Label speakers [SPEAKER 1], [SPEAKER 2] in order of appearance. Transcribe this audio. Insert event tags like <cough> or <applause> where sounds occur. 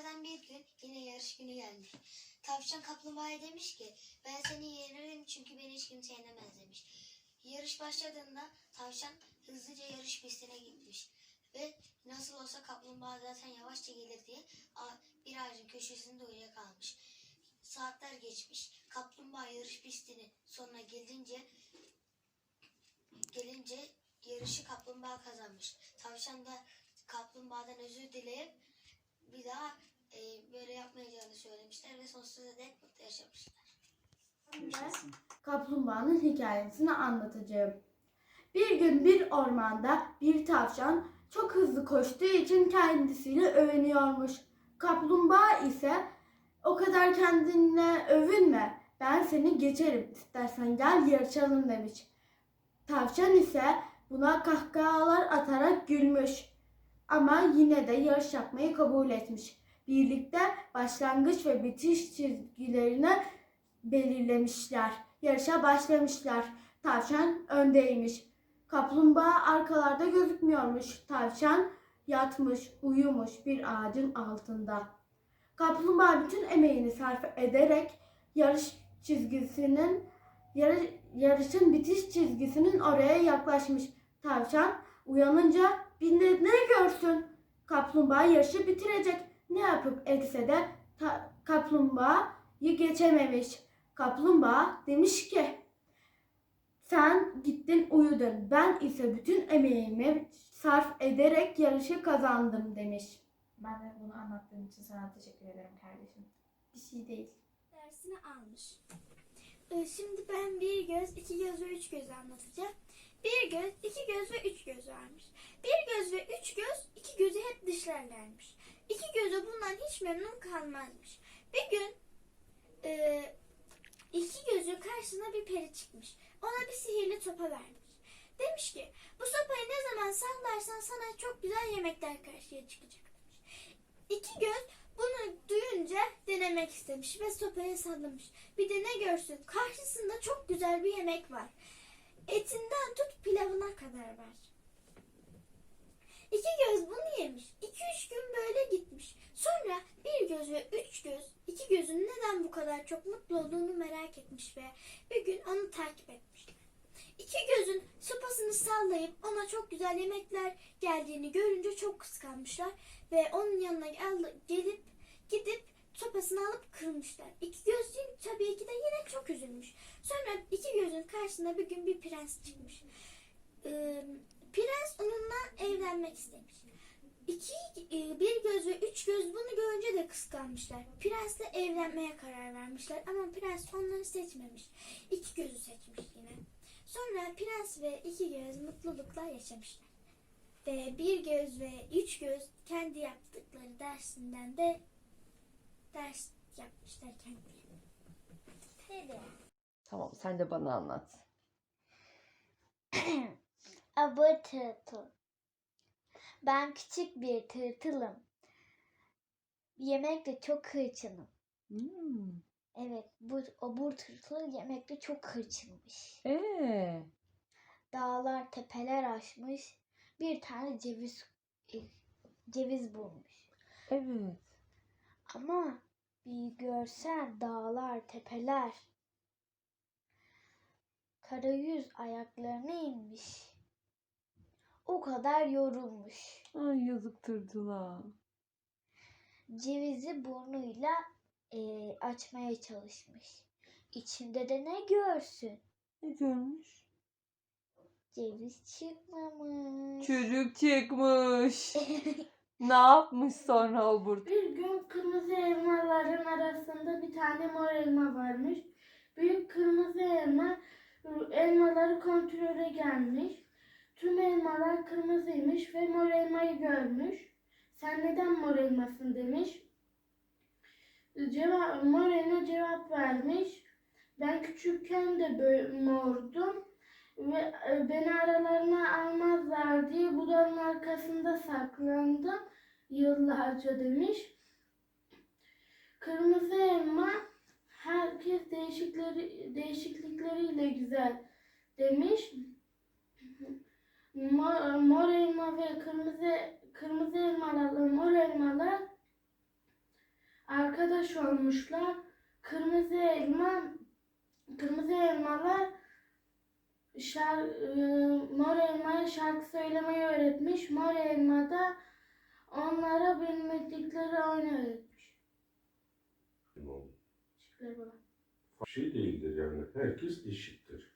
[SPEAKER 1] Günlerden bir gün yine yarış günü gelmiş. Tavşan kaplumbağaya demiş ki ben seni yenerim çünkü beni hiç kimse yenemez demiş. Yarış başladığında tavşan hızlıca yarış pistine gitmiş. Ve nasıl olsa kaplumbağa zaten yavaşça gelir diye bir ağacın köşesinde uyuyakalmış. Saatler geçmiş. Kaplumbağa yarış pistinin sonuna gelince gelince yarışı kaplumbağa kazanmış. Tavşan da kaplumbağadan özür dileyip bir daha e, böyle yapmayacağını söylemişler ve sonsuza dek mutlu yaşamışlar.
[SPEAKER 2] Ben kaplumbağanın hikayesini anlatacağım. Bir gün bir ormanda bir tavşan çok hızlı koştuğu için kendisiyle övünüyormuş. Kaplumbağa ise o kadar kendine övünme ben seni geçerim istersen gel yarışalım demiş. Tavşan ise buna kahkahalar atarak gülmüş. Ama yine de yarış yapmayı kabul etmiş. Birlikte başlangıç ve bitiş çizgilerini belirlemişler. Yarışa başlamışlar. Tavşan öndeymiş. Kaplumbağa arkalarda gözükmüyormuş. Tavşan yatmış, uyumuş bir ağacın altında. Kaplumbağa bütün emeğini sarf ederek yarış çizgisinin yarış, yarışın bitiş çizgisinin oraya yaklaşmış. Tavşan uyanınca bir ne görsün? Kaplumbağa yarışı bitirecek. Ne yapıp etse de ta- kaplumbağayı geçememiş. Kaplumbağa demiş ki sen gittin uyudun. Ben ise bütün emeğimi sarf ederek yarışı kazandım demiş.
[SPEAKER 3] Ben de bunu anlattığın için sana teşekkür ederim kardeşim.
[SPEAKER 2] Bir şey değil.
[SPEAKER 4] dersini almış. Ee, Şimdi ben bir göz, iki göz ve üç göz anlatacağım. Bir göz, iki göz ve üç göz varmış. Bir göz ve üç göz, iki gözü hep dışlarlarmış. İki gözü bundan hiç memnun kalmazmış. Bir gün e, iki gözün karşısına bir peri çıkmış. Ona bir sihirli sopa vermiş. Demiş ki bu sopayı ne zaman sallarsan sana çok güzel yemekler karşıya çıkacak. İki göz bunu duyunca denemek istemiş ve sopaya sallamış. Bir de ne görsün karşısında çok güzel bir yemek var. Etinden tut pilavına kadar var. İki göz bunu yemiş. İki üç gün böyle gitmiş. Sonra bir göz ve üç göz iki gözün neden bu kadar çok mutlu olduğunu merak etmiş ve bir gün onu takip etmişler. İki gözün sopasını sallayıp ona çok güzel yemekler geldiğini görünce çok kıskanmışlar ve onun yanına gel- gelip gidip sopasını alıp kırmışlar. İki göz tabii ki de yine çok üzülmüş. Sonra iki gözün karşısında bir gün bir prens çıkmış. Ee, prens onunla evlenmek istemiş. İki, e, bir göz ve üç göz bunu görünce de kıskanmışlar. Prensle evlenmeye karar vermişler ama prens onları seçmemiş. İki gözü seçmiş yine. Sonra prens ve iki göz mutlulukla yaşamışlar. Ve bir göz ve üç göz kendi yaptıkları dersinden de ders yapmışlar kendilerine. Hadi.
[SPEAKER 5] Tamam sen de bana anlat. <clears throat>
[SPEAKER 6] Abur tırtıl. Ben küçük bir tırtılım. Yemekte çok hırçınım.
[SPEAKER 5] Hmm.
[SPEAKER 6] Evet, bu obur tırtıl yemekte çok hırçınmış.
[SPEAKER 5] Ee,
[SPEAKER 6] Dağlar, tepeler aşmış. Bir tane ceviz e, ceviz bulmuş.
[SPEAKER 5] evet.
[SPEAKER 6] Ama bir görsen dağlar, tepeler. Karayüz ayaklarına inmiş. O kadar yorulmuş.
[SPEAKER 5] Ay yazık tırtıla.
[SPEAKER 6] Cevizi burnuyla eee, açmaya çalışmış. İçinde de ne görsün?
[SPEAKER 5] Ne görmüş?
[SPEAKER 6] Ceviz çıkmamış.
[SPEAKER 5] Çocuk çıkmış. <laughs> ne yapmış sonra o burt?
[SPEAKER 2] Bir gün kırmızı elmaların arasında bir tane mor elma varmış. Büyük kırmızı elma elmaları kontrole gelmiş. Tüm elmalar kırmızıymış ve mor elmayı görmüş. Sen neden mor elmasın demiş. Cevap, mor cevap vermiş. Ben küçükken de mordum ve e, beni aralarına almazlar diye bu dalın arkasında saklandım yıllarca demiş. Kırmızı elma herkes değişikleri değişiklikleriyle güzel demiş. Mor, mor elma ve kırmızı kırmızı elmalarla mor elmalar
[SPEAKER 7] arkadaş olmuşlar. Kırmızı elma kırmızı elmalar şar, e, mor elmaya şarkı söylemeyi öğretmiş. Mor elma da onlara bilmedikleri oyunu öğretmiş.
[SPEAKER 8] Tamam.
[SPEAKER 7] Teşekkürler baba.
[SPEAKER 8] Şey değildir yani herkes eşittir.